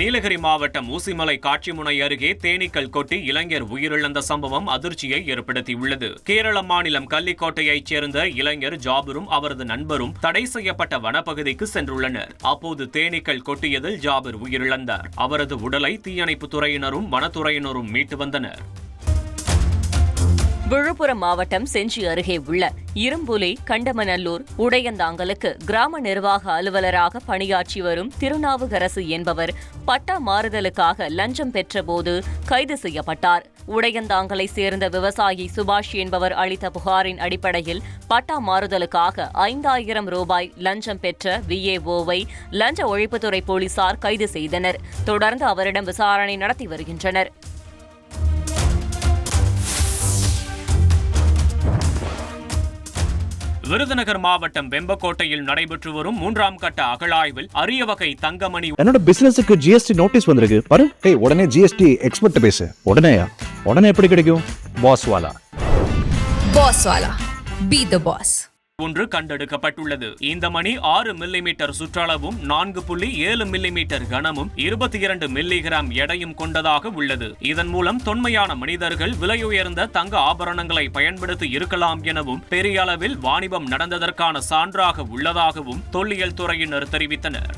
நீலகிரி மாவட்டம் ஊசிமலை காட்சிமுனை அருகே தேனீக்கள் கொட்டி இளைஞர் உயிரிழந்த சம்பவம் அதிர்ச்சியை ஏற்படுத்தியுள்ளது. கேரள மாநிலம் கள்ளிக்கோட்டையைச் சேர்ந்த இளைஞர் ஜாபரும் அவரது நண்பரும் தடை செய்யப்பட்ட வனப்பகுதிக்கு சென்றுள்ளனர். அப்போது தேனீக்கள் கொட்டியதில் ஜாபர் உயிரிழந்தார். அவரது உடலை தீயணைப்புத் துறையினரும் வனத்துறையினரும் மீட்டு வந்தனர். விழுப்புரம் மாவட்டம் செஞ்சி அருகே உள்ள இரும்புலி கண்டமநல்லூர் உடையந்தாங்கலுக்கு கிராம நிர்வாக அலுவலராக பணியாற்றி வரும் திருநாவுக்கரசு என்பவர் பட்டா மாறுதலுக்காக லஞ்சம் பெற்றபோது கைது செய்யப்பட்டார். உடையந்தாங்கலை சேர்ந்த விவசாயி சுபாஷ் என்பவர் அளித்த புகாரின் அடிப்படையில் பட்டா மாறுதலுக்காக ஐந்தாயிரம் ரூபாய் லஞ்சம் பெற்ற விஏஓவை லஞ்ச ஒழிப்புத்துறை போலீசார் கைது செய்தனர். தொடர்ந்து அவரிடம் விசாரணை நடத்தி வருகின்றனர். விருதுநகர் மாவட்டம் வெம்பக்கோட்டையில் நடைபெற்று வரும் மூன்றாம் கட்ட அகழாய்வில் அரிய வகை தங்கமணி என்னோட பிசினஸுக்கு ஜிஎஸ்டி நோட்டீஸ் வந்திருக்கு பாரு ஏய் உடனே ஜிஎஸ்டி எக்ஸ்பர்ட் பேசு உடனேயா உடனே எப்படி கிடைக்கும் பாஸ் வாலா Boss Wala. Be the boss. ஒன்று கண்டெடுக்கப்பட்டுள்ளது. இந்த மணி ஆறு மில்லிமீட்டர் சுற்றளவும் நான்கு புள்ளி ஏழு மில்லிமீட்டர் கனமும் இருபத்தி இரண்டு மில்லிகிராம் எடையும் கொண்டதாக உள்ளது. இதன் மூலம் தொன்மையான மனிதர்கள் விலையுயர்ந்த தங்க ஆபரணங்களை பயன்படுத்தி இருக்கலாம் எனவும் பெரிய அளவில் வாணிபம் நடந்ததற்கான சான்றாக உள்ளதாகவும் தொல்லியல் துறையினர் தெரிவித்தனர்.